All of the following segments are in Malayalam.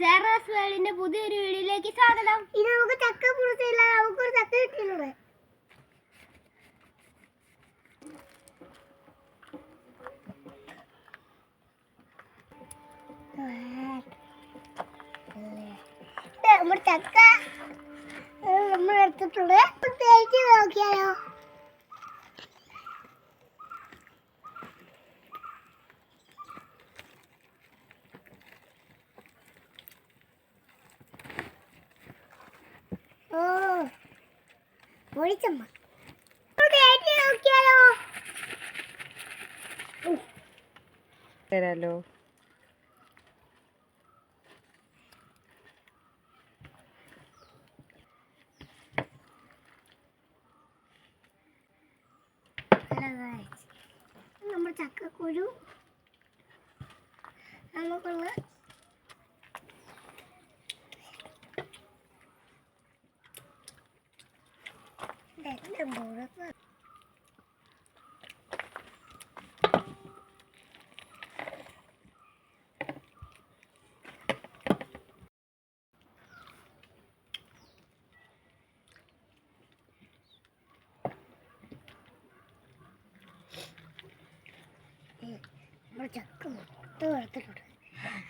സാറാസ് വേൾഡിന്റെ പുതിയൊരു വീഡിയോയിലേക്ക് സ്വാഗതം. ഇത് നമുക്ക് ചക്ക പുറത്തില്ല നമുക്കൊരു ചക്ക കിട്ടിയിട്ടുണ്ട് നമ്മുടെ ചക്ക നമ്മൾ എടുത്തിട്ടുണ്ട്. തേച്ച് നോക്കിയാലോ? ഓ. നോക്കിയാലോ? തരാലോ. നമ്മുടെ ചക്കക്കുരു നമുക്കൊന്ന് നമ്മുടെ ചക്ക മൊത്തം എടുത്തിട്ടുണ്ട്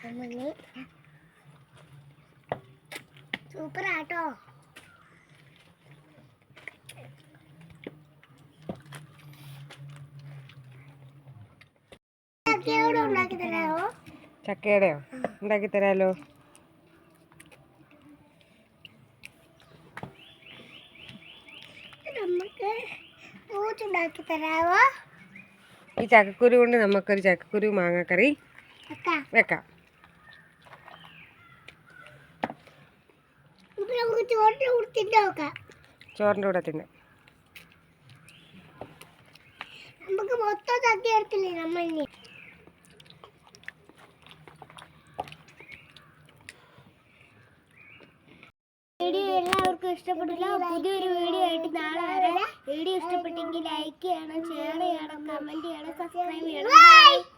നമ്മളിനി സൂപ്പർ ചക്കയുടെയോ ഉണ്ടാക്കി തരാലോ. നമുക്ക് പൂച്ചുണ്ടാക്കി തരാമോ ഈ ചക്കക്കുരു കൊണ്ട് നമുക്കൊരു ചക്കക്കുരു മാങ്ങാക്കറി വെക്കാം. ചോറിന്റെ കൂടെ തിന്നാം. നമുക്ക് മൊത്തം ചക്ക എടുത്തില്ലേ നമ്മൾ ഇഷ്ടപ്പെട്ടില്ല പുതിയൊരു വീഡിയോ ആയിട്ട് നാളെ വരാം വീഡിയോ ഇഷ്ടപ്പെട്ടെങ്കിൽ ലൈക്ക് ചെയ്യണം ഷെയർ ചെയ്യണം കമന്റ് ചെയ്യണം സബ്സ്ക്രൈബ് ചെയ്യണം.